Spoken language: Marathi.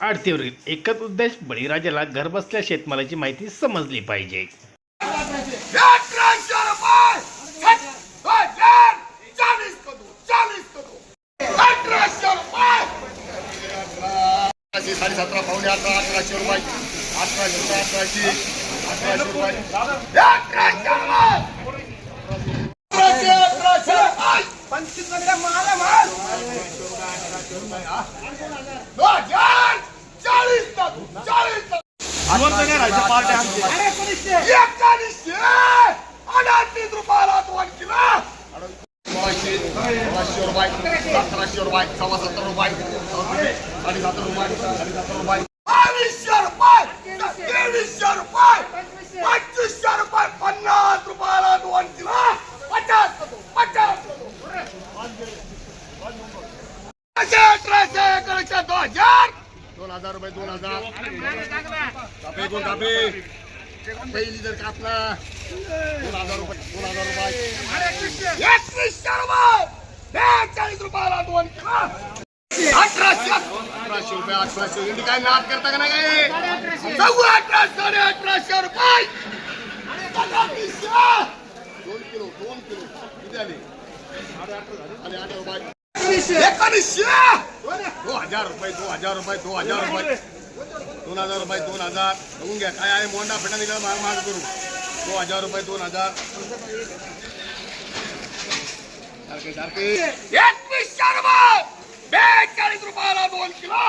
आरतीवरील एकच उद्देश बळीराजाला घरबसल्या शेतमालाची माहिती समजली पाहिजे. अठराशे रुपये छट, हजार, चाळीस को दो, चाळीस को दो. अठराशे रुपये अठराशे साडे सतरा पावणे अठरा अठराशे रुपये अठराशे रुपये अठराशे अठराशे रुपये अठराशे रुपये अठराशे अठराशे रुपये पंचवीसमध्ये माल सोळाशे रुपये सतराशे रुपये सव्वा सत्तर रुपये साडे सत्तर रुपये साडे सत्तर रुपये. बावीसशे रुपये तेवीसशे रुपये पंचवीसशे रुपये पन्नास रुपयाला दोन किलो. पचास पचास. अठराशे एकोणीसशे दोन हजार. दोन हजार रुपये दोन हजार. कापे दोन कापे. पहिली जर कापला दोन हजार रुपये दोन हजार रुपये. एकवीसशे रुपये. बेचाळीस रुपयाला दोन अठराशे. अठराशे रुपये अठराशे. इंडी काय नाद करता का नाही? सव्वा अठरा साडे अठराशे रुपये. दोन किलो दोन किलो. किती आले? आले आठ रुपये. एकोणीसशे. दो हजार रुपये दो हजार रुपये दो हजार रुपये. दोन हजार रुपये दोन हजार. बघून घ्या काय आहे मोंडा फेटा दिला माग माग करू. दो हजार रुपये दोन हजार. सारखे सारखे. एकवीसशे रुपये. बेचाळीस रुपयाला दोन किलो.